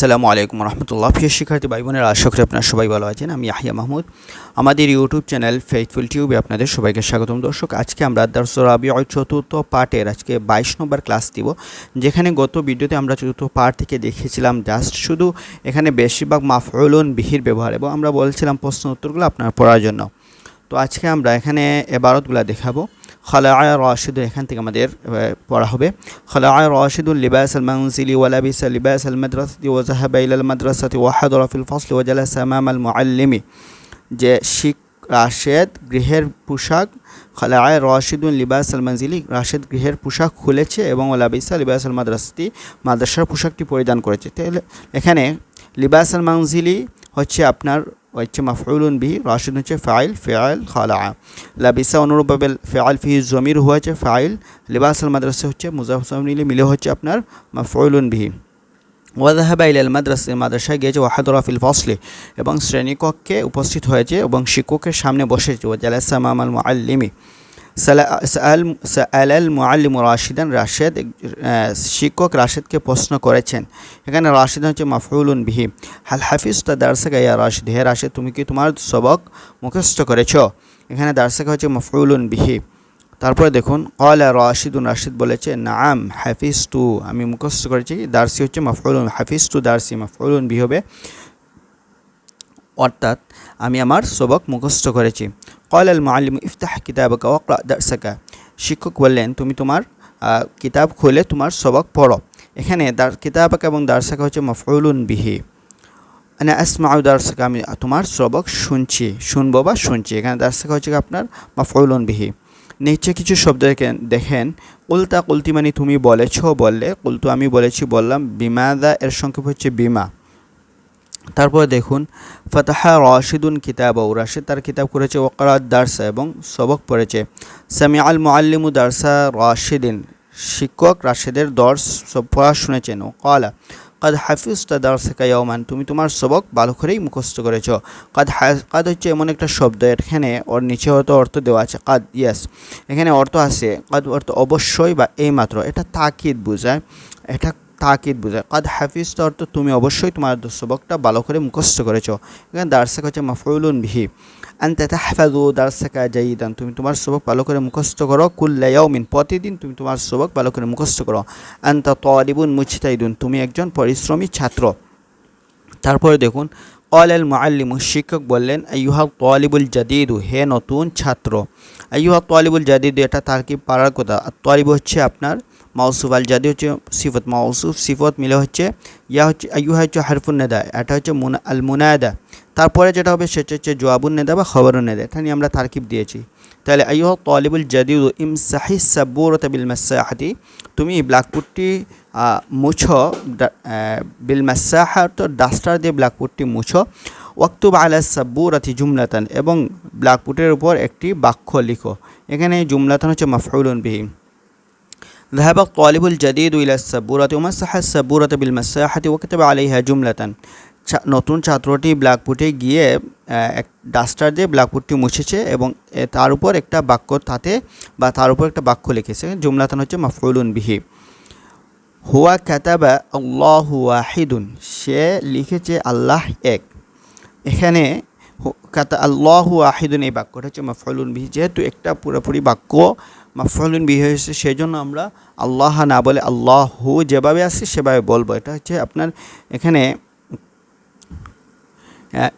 আসসালামু আলাইকুম রহমতুল্লাহ। প্রিয় শিক্ষার্থী ভাই বোনের আশা করি আপনারা সবাই ভালো আছেন। আমি ইয়াহিয়া মাহমুদ। আমাদের ইউটিউব চ্যানেল ফেইথফুল টিউবে আপনাদের সবাইকে স্বাগতম। দর্শক, আজকে আমরা দার্স রাবি চতুর্থ পার্টের আজকে বাইশ নম্বর ক্লাস দিব, যেখানে গত ভিডিওতে আমরা চতুর্থ পার্ট থেকে দেখেছিলাম জাস্ট শুধু এখানে বেশিরভাগ মাফউলুন বিহির ব্যবহার এবং আমরা বলছিলাম প্রশ্ন উত্তরগুলো আপনার পড়ার জন্য। তো আজকে আমরা এখানে এবারতগুলো দেখাবো। খালাআয় রাশিদ এখান থেকে আমাদের পড়া হবে। খালাআয় রাশিদুল লিবাস আল মানজিলি ওয়ালাবিস লিবাস আল মাদ্রাসাতি ওয়া যাহাবা ইলাল মাদ্রাসাতি ওয়া হাদরা ফিল ফাসলি ওয়া জালাসা আমাম আল মুআল্লিমি। যে শিখ রাশেদ গৃহের পোশাক খালাআয় রাশিদুল লিবাস আল মানজিলি রাশেদ গৃহের পোশাক খুলেছে এবং ওয়ালাবিসা লিবাস আল মাদ্রাসাতি মাদ্রাসার পোশাকটি পরিধান করেছে। তাহলে এখানে লিবাস আল মানজিলি হচ্ছে আপনার হচ্ছে মাফউলুন বিহি রাশিদ হচ্ছে ফাইল ফেয়াল খালা। লাবিসা অনুরূপভাবে ফেয়াল ফি জমির হয়েছে, ফাইল। লিবাস মাদ্রাসা হচ্ছে মুজাফর নিলে মিলে হচ্ছে আপনার মাফউলুন বিহি। ওয়াদাহাবা ইলাল মাদ্রাসা, মাদ্রাসায় গিয়েছে ওয়াহাদুরা ফসলে। এবং শ্রেণীকক্ষে উপস্থিত হয়েছে এবং শিক্ষকের সামনে বসেছে। ওয়াজালাসা মামাল মুআল্লিমি। আল মুআল্লিম রাশিদান রাশেদ শিক্ষক রাশেদকে প্রশ্ন করেছেন। এখানে রাশিদ হচ্ছে মাফউলুন বিহি। হাল হাফিজ তা দার্সাকা ইয়া রাশিদ? হে রাশেদ, তুমি কি তোমার সবক মুখস্থ করেছ? এখানে দার্সাকা হচ্ছে মাফউলুন বিহি। তারপরে দেখুন কলা রাশিদুন রাশিদ বলেছে নাম হাফিজ টু আমি মুখস্থ করেছি, দার্সি হচ্ছে মাফউলুন হাফিজ টু দার্সি, মাফউলুন বিহি হবে। অর্থাৎ, আমি আমার সবক মুখস্থ করেছি। কল আল মালিম ইফতাহ কিতাবকা ওকরা দার্সাকা শিক্ষক বললেন, তুমি তোমার কিতাব খুলে তোমার সবক পড়ো। এখানে দার, কিতাবকা এবং দার্সাকা হচ্ছে মফউলুন বিহি। মানে আসমাউ দার্সাকা, আমি তোমার সবক শুনছি, শুনব বা শুনছি। এখানে দার্সাকা হচ্ছে আপনার মফউলুন বিহি। নিচে কিছু শব্দ দেখেন দেখেন কুলতা মানে তুমি বলেছ বললে, কুলতু আমি বলেছি বললাম, বিমাদা এর সংক্ষেপ হচ্ছে বিমা। তারপরে দেখুন, ফতাহা রাশিদুন কিতাব ও রাশিদ তার কিতাব করেছে ওকরাত দার্সা এবং সবক পড়েছে। সামি আল মুআল্লিমু দার্সা রাশিদিন, শিক্ষক রাশেদের দর্শ পড়া শুনেছেন, ও কাদ হাফিজ তা দার্সাকা ইয়মান তুমি তোমার সবক ভালো করেই মুখস্থ করেছ কাদ কাদ হচ্ছে এমন একটা শব্দ এখানে ওর নিচে হয়তো অর্থ দেওয়া আছে, কাদ ইয়াস এখানে অর্থ আছে, কাদ অর্থ অবশ্যই বা এইমাত্র, এটা তাকিদ বোঝায়, এটা তাকিদ বোঝায়, কাদ হাফিজ অর্থ তুমি অবশ্যই তোমার সবকটা ভালো করে মুখস্থ করেছ। এখানে দার্সাক হচ্ছে মাফউলুন বিহি। আনতে তাহফাজু দার্সাকা জাইদান তুমি তোমার সবক ভালো করে মুখস্থ করো, কুল্লা ইয়াউমিন, প্রতিদিন তুমি তোমার সবক ভালো করে মুখস্থ করো। আন্তা তালিবুন মুজতাহিদুন, তুমি একজন পরিশ্রমী ছাত্র। তারপরে দেখুন অল আল মুআল্লিমু, শিক্ষক বললেন, আইয়ুহা তালিবুল জাদিদু, হে নতুন ছাত্র। আইয়ুহা তালিবুল জাদিদু, এটা তার কি পারার কথা? তালিব হচ্ছে আপনার মাউসুফ আল জাদি হচ্ছে সিফত মাউসুফ সিফত মিলে হচ্ছে ইয়া হচ্ছে আইয়ুহা হচ্ছে হারফুন নেদা এটা হচ্ছে মুনা আল মুনাদা তারপরে যেটা হবে সেটা হচ্ছে জওয়াবুন নেদা বা খবরুন নেদা এটা নিয়ে আমরা তারকিব দিয়েছি। তাহলে আইয়ুহা তালিবুল ইম ইমসাহি সাব্বুরতা বিল মাসাহাতি তুমি ব্ল্যাকবোর্ডটি আহ, মুছো বিল মাসাহা তো ডাস্টার দিয়ে ব্ল্যাকবোর্ডটি মুছো ওয়াক্তুব আলা সাব্বুরাতি জুমলাতান এবং ব্ল্যাকবোর্ডের উপর একটি বাক্য লিখো। এখানে জুমলাতান হচ্ছে মাফউলুন বিহি। ذهب الطالب الجديد إلى السبورة ومسح السبورة بالمساحة وكتب عليها جملة ছা- নতুন ছাত্রটি ব্ল্যাকবোর্ডে গিয়ে আহ, এক ডাস্টার দিয়ে ব্ল্যাকবোর্ডটি মুছেছে এবং এ, তার উপর একটা বাক্য তাতে বা তার উপর একটা বাক্য লিখেছে জুমলাতান হচ্ছে মাফউলুন বিহি হুয়া কাতাবা আল্লাহু ওয়াহিদুন সে লিখেছে আল্লাহ এক এখানে হু- কাতা আল্লাহু আহিদুন এই বাক্যটা হচ্ছে মাফউলুন বিহি, যেহেতু একটা পুরোপুরি বাক্য মাফউলুন বিহি হয়েছে সেই জন্য আমরা আল্লাহ না বলে আল্লাহু যেভাবে আসে সেভাবে বলব। এটা হচ্ছে আপনার এখানে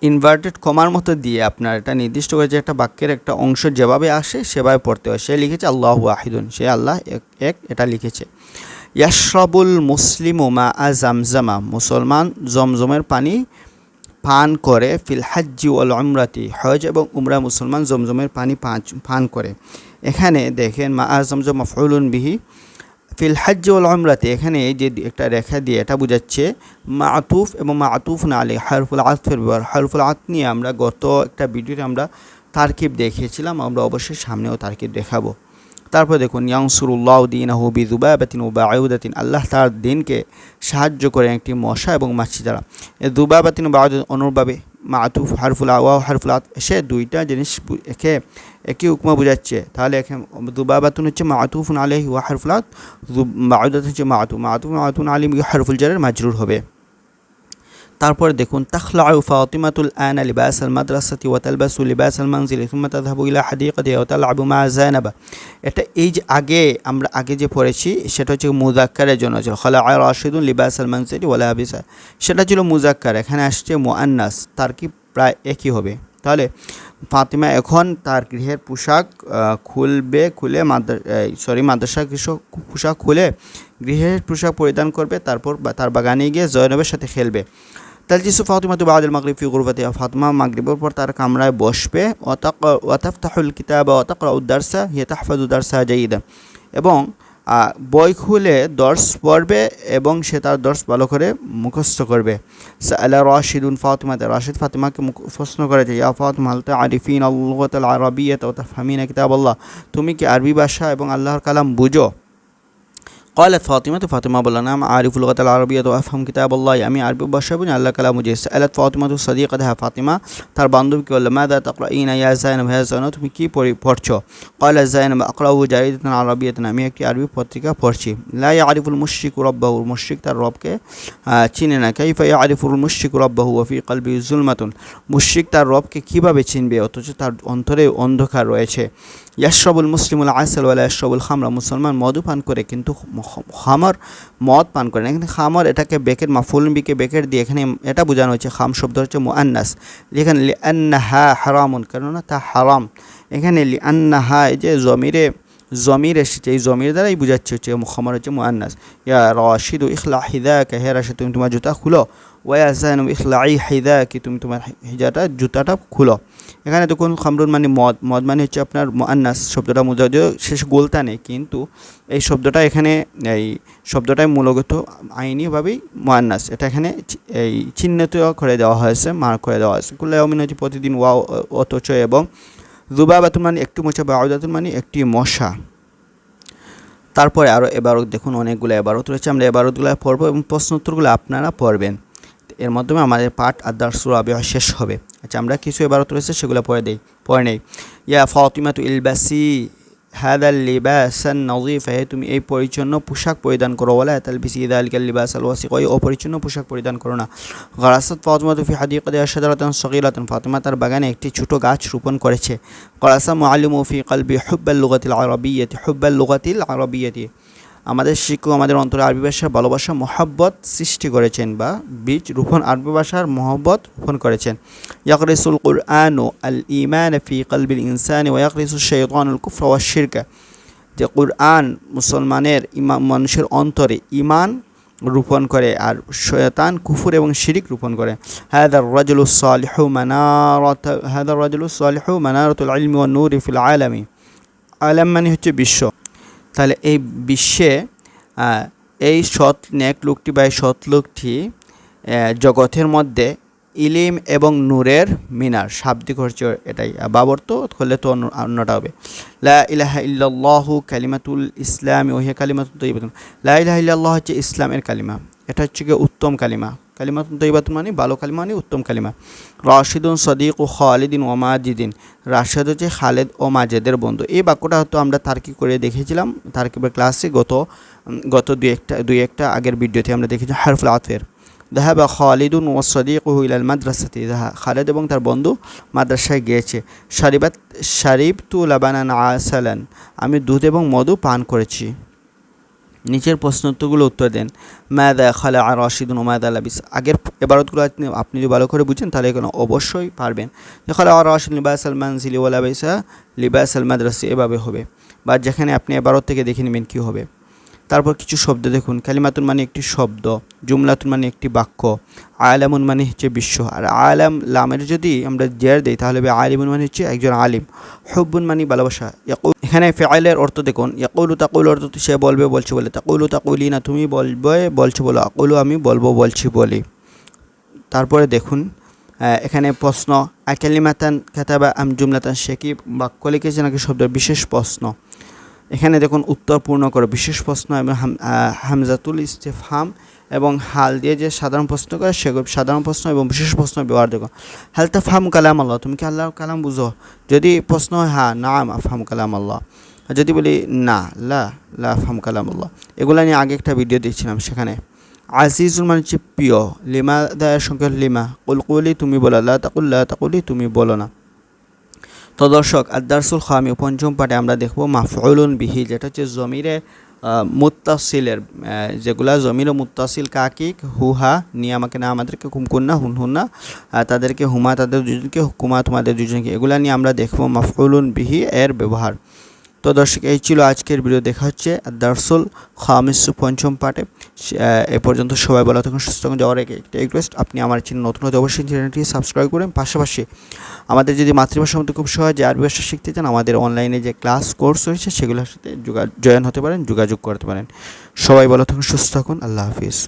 ইনভার্টেড কমার মতো দিয়ে আপনার এটা নির্দিষ্ট করে যে একটা বাক্যের একটা অংশ যেভাবে আসে সেভাবে পড়তে হয়। সে লিখেছে আল্লাহ ওয়াহিদুন সে আল্লাহ এক এক এটা লিখেছে। ইয়াশরাবুল মুসলিমু মা আ জামজামা, মুসলমান জমজমের পানি পান করে, ফিল হাজ্জি ওয়াল উমরাতি, হজ এবং উমরা মুসলমান জমজমের পানি পান করে। এখানে দেখেন, মা আ জমজম বিহি। ফিল হাজ্জ ওয়াল উমরাতে, এখানে যে একটা রেখা দিয়ে এটা বোঝাচ্ছে, মাতুফ এবং মা আতুফ না আলী হারফুল আতফের ব্যবহার। হারফুল আত নিয়ে আমরা গত একটা ভিডিওতে আমরা তারকিব দেখিয়েছিলাম, আমরা অবশ্যই সামনেও তারকিব দেখাবো। তারপর দেখুন ইয়াংসুরুল্লাহ দিন হুবি দুবাবাতিন ও বায়ুদাতিন আল্লাহ তার দিনকে সাহায্য করে একটি মশা এবং মাছি দ্বারা। দুবাবাতিন বা অনুরূপভাবে মাতুফ হারফুল আওয়া হারফুল এসে দুইটা জিনিস একে, একই উপমা বোঝাচ্ছে। তাহলে এখানে দুবাবাতুন হচ্ছে মাতুফুন আলহি ওয়া হারফুল আত বাউদাত হচ্ছে মাতু মাতু মাতুন আলিম হারফুল জারের মাজরুর হবে। তারপরে দেখুন, তাখলাউ ফাতিমাতুল আনা লিবাস আল মাদ্রাসাতি ওয়া তালবাসু লিবাস আল মানজিলি থুম্মা তাযহাবু ইলা হাদিকাতি ওয়া তালআবু মা জায়নাবা এটা এই যে আগে আমরা আগে যে পড়েছি, সেটা হচ্ছে মুজাক্কারের জন্য ছিল। খলা রাশিদুন লিবাস আল মানজিলি ওয়ালা আবিসা সেটা ছিল মুজাক্কার এখানে আসছে মুআন্নাস, তার কি প্রায় একই হবে। তাহলে ফাতিমা এখন তার গৃহের পোশাক খুলবে, খুলে সরি মাদ্রাসা কৃষক পোশাক খুলে গৃহের পোশাক পরিধান করবে, তারপর তার বাগানে গিয়ে জয়নবের সাথে খেলবে। তালজিসু তু বাদুল মাগরিব ফি গুরফাতিহা ফাতিমা মাগরিবের পর তার কামরায় বসবে ওয়াতাক ওয়াতাফতাহুল কিতাবা ওয়াতাকরা উদ্দারসা হিয়া তাহফাজু দারসা জাইদা এবং বই খুলে দর্শ পড়বে এবং সে তার দর্শ ভালো করে মুখস্থ করবে। সালা রাশিদুন ফাতিমাতে রাশিদ ফাতিমাকে প্রশ্ন করেছে ইয়া ফাতিমা হাল তারিফিন আল্লাহ আরবিয়াত ও তাফহামিনা কিতাব আল্লাহ তুমি কি আরবি ভাষা এবং আল্লাহর কালাম বুঝো? قالت فاطمة فاطمة بلا نعم أعرف اللغة العربية وأفهم كتاب الله আমি আরবি ভাষা বুঝি আল্লাহ কালাম বুঝি سألت فاطمة صديقتها ফাতিমা তার বান্ধবীকে বলল মাদা তাকরাইন ইয়া জাইনাব হ্যাঁ জাইনাব তুমি কি পড়ি পড়ছো قال জাইনাব أقرأ جريدة عربية আমি একটি আরবি পত্রিকা পড়ছি لا يعرف المشرك ربه মুশরিক তার রবকে আহ, চিনে না كيف يعرف المشرك ربه وفي قلبه ظلمة মুশরিক তার রবকে কিভাবে চিনবে অথচ তার অন্তরে অন্ধকার রয়েছে ইয়াশরবুল মুসলিমুল আসল ওয়ালা ইয়াশরবুল খামরা, মুসলমান মদও পান করে কিন্তু খামর মদ পান করে না। এখানে খামর এটাকে বেকের মাফুল বিকে বেকের দিয়ে এখানে এটা বোঝানো হচ্ছে খাম শব্দ হচ্ছে মুআন্নাস। এখানে লি আন্নাহা হারামুন, কেননা তা হারাম। এখানে লি আন্না হা এই যে জমিরে জমির এসেছে, এই জমির দ্বারাই বোঝাচ্ছে হচ্ছে খামর হচ্ছে মুআন্নাস ইয়া রাশিদু ইখলা হিদাকা হে রাশিদ তুমি তোমার জুতা খুলো। ওয়া জানু ইখলাই হিদাকি, তুমি তোমার হিজাটা, জুতাটা খুলো। এখানে দেখুন খামরুন মানে মদ। মদ মানে হচ্ছে আপনার মুআন্নাস শব্দটা যদিও শেষ গোলতা নেই কিন্তু এই শব্দটা এখানে এই শব্দটাই মূলত আইনিভাবেই মুআন্নাস এটা এখানে এই চিহ্নিত করে দেওয়া হয়েছে মার্ক করে দেওয়া হয়েছে। কুল্লা হচ্ছে প্রতিদিন ওয়া অথচ এবং জুবাবাতুন মানে একটি মোছা বা আউদাতুন মানে একটি মশা। তারপরে আরও এবারত, দেখুন অনেকগুলো এবারত রয়েছে, আমরা এবারতগুলো পড়ব এবং প্রশ্ন উত্তরগুলো আপনারা পড়বেন। এর মাধ্যমে আমাদের পাঠ আদার আবহাওয়া শেষ হবে। আচ্ছা আমরা কিছু এবারত রয়েছে, সেগুলো পড়ে দেই, পড়ে নেই। ইয়া ফাতিমাতু ইলবাসি হাদাল লিবাসান নজিফ হে তুমি এই পরিচ্ছন্ন পোশাক পরিধান করো বলে তালবিসি ইদা আলকাল লিবাস আল ওয়াসিক ওই অপরিচ্ছন্ন পোশাক পরিধান করো না গরাসাত ফাতিমা তুফি হাদিকাতে আশাদারাতান সগীরাতান ফাতিমা তার বাগানে একটি ছোট গাছ রোপণ করেছে গরাসা মুআল্লিমু ফি কলবি হুব্বাল লুগাতিল আরবিয়াতি হুব্বাল লুগাতিল আরবিয়াতি আমাদের শিক্ষক, আমাদের অন্তরে আরবি ভাষার ভালোবাসা, মহাব্বত সৃষ্টি করেছেন বা বীজ রোপণ আরবি ভাষার মহব্বত রোপণ করেছেন। ইয়াকরিসুল কুরআন আল ইমান ফি কলবিল ইনসানি ওয়া ইয়াকরিসু শাইতান আল কুফর ওয়া শিরকা। যে কুরআন মুসলমানের ইমা, মানুষের অন্তরে ইমান রোপণ করে আর শয়তান কুফর এবং শিরিক রোপণ করে। হাদার রাজুলু সালিহু মানারত হাদার রাজুলু সালিহু মানারতুল ইলমি ওয়া নূরি ফিল আলামি আলাম মানে হচ্ছে বিশ্ব। তাহলে এই বিশ্বে এই সৎ নেক লোকটি বা এই সৎ লোকটি জগতের মধ্যে ইলিম এবং নূরের মিনার, শাব্দিক হচ্ছে এটাই। বাবর তো করলে তো অন্য- অন্যটা হবে। লা কালিমাতুল ইসলাম, ওহিয়া কালিমাতুল তৈবাতুন লা হচ্ছে ইসলামের কালিমা। এটা হচ্ছে গিয়ে উত্তম কালিমা। কালিমাতুল তৈবাতুন মানে ভালো কালিমা মানে উত্তম কালিমা। রাশিদুন সদিক ও খালিদিন ও মাজিদিন। রাশেদ হচ্ছে খালেদ ও মাজেদের বন্ধু। এই বাক্যটা হয়তো আমরা তার্কিক করে দেখেছিলাম। তার্কিবের ক্লাসে গত গত দুই একটা দুই একটা আগের ভিডিওতে আমরা দেখেছি হারফুল আতফের। দাহাবা খালিদুন ও সদিক ইলাল মাদ্রাসাতে। দাহা, খালেদ এবং তার বন্ধু মাদ্রাসায় গিয়েছে। শারিবাত শারিব তু লাবানান আসালান। আমি দুধ এবং মধু পান করেছি। নিচের প্রশ্নোত্তরগুলো উত্তর দেন। ম্যাদা খালে আর রশিদুন ও মাদা লাবিস। আগের এবারতগুলো আপনি যদি ভালো করে বুঝেন, তাহলে এখানে অবশ্যই পারবেন। যে আর রশিদ লিবাস আল মানজিলি ওয়ালা বাইসা লিবাস আল মাদ্রাসি, এভাবে হবে। বা যেখানে আপনি এবারত থেকে দেখে নেবেন কী হবে। তারপর কিছু শব্দ দেখুন। কালিমাতুন মানে একটি শব্দ জুমলাতুন মানে একটি বাক্য, আলামুন মানে হচ্ছে বিশ্ব। আর আলাম লামের যদি আমরা জের দিই, তাহলে হবে আলিমুন মানে হচ্ছে একজন আলিম। হব্বুন মানে ভালোবাসা। এখানে ফেআলের অর্থ দেখুন, ইয়াকুলু তাকুল অর্থ সে বলবে, বলছে বলে। তাকুলু তাকুলি না, তুমি বলবে, বলছো বলো। আকুলু আমি বলব, বলছি বলি। তারপরে দেখুন এখানে প্রশ্ন আকালিমাতান কাতাবা আম জুমলাতান, সে কি বাক্য লিখেছে নাকি শব্দ বিশেষ প্রশ্ন? এখানে দেখুন উত্তর পূর্ণ করে বিশেষ প্রশ্ন এবং হামজাতুল ইস্তেফহাম এবং হাল দিয়ে যে সাধারণ প্রশ্ন করে সেগুলো সাধারণ প্রশ্ন এবং বিশেষ প্রশ্ন ব্যবহার দেখো হালতা ফাহাম কালাম আল্লাহ তুমি কি আল্লাহ কালাম বুঝো? যদি প্রশ্ন হয় হ্যাঁ না আফহাম কালাম আল্লাহ যদি বলি, না, লা লা আফহাম কালাম আল্লাহ এগুলো নিয়ে আগে একটা ভিডিও দিচ্ছিলাম সেখানে। আজিজুল মানে হচ্ছে প্রিয়। লিমা দায়ের সংখ্যা লিমা। কুলকুলি তুমি বলো, লা তাকুল্লা তাকুলি তুমি বলো না। তো দর্শক আদারসুল খামি পঞ্চম পাঠে আমরা দেখব মাফউলুন বিহি, যেটা হচ্ছে জমিরে মুত্তাসিলের যেগুলা জমিরে মুত্তাসিল কাকিক হুহা, নিয়ে আমাকে না আমাদেরকে হুমকুন্না হুন হুন্না আর তাদেরকে হুমা, তাদের দুজনকে, হুকুমা তোমাদের দুজনকে, এগুলা নিয়ে আমরা দেখব মাফউলুন বিহি এর ব্যবহার। তো দর্শক এই ছিল আজকের ভিডিও। দেখা হচ্ছে দারসুল খামিস পঞ্চম আহ, এ পর্যন্ত সবাই বলা থাকুন সুস্থ থাকুন। যাওয়ার আগে একটা রিকোয়েস্ট আপনি আমার চ্যানেল নতুন হতে অবশ্যই চ্যানেলটি সাবস্ক্রাইব করেন। পাশাপাশি আমাদের যদি মাতৃভাষার মধ্যে খুব সহজে আরবি ভাষা শিখতে চান আমাদের অনলাইনে যে ক্লাস কোর্স রয়েছে সেগুলোর সাথে যোগা জয়েন হতে পারেন যোগাযোগ করতে পারেন। সবাই ভালো থাকুন সুস্থ থাকুন। আল্লাহ হাফিজ।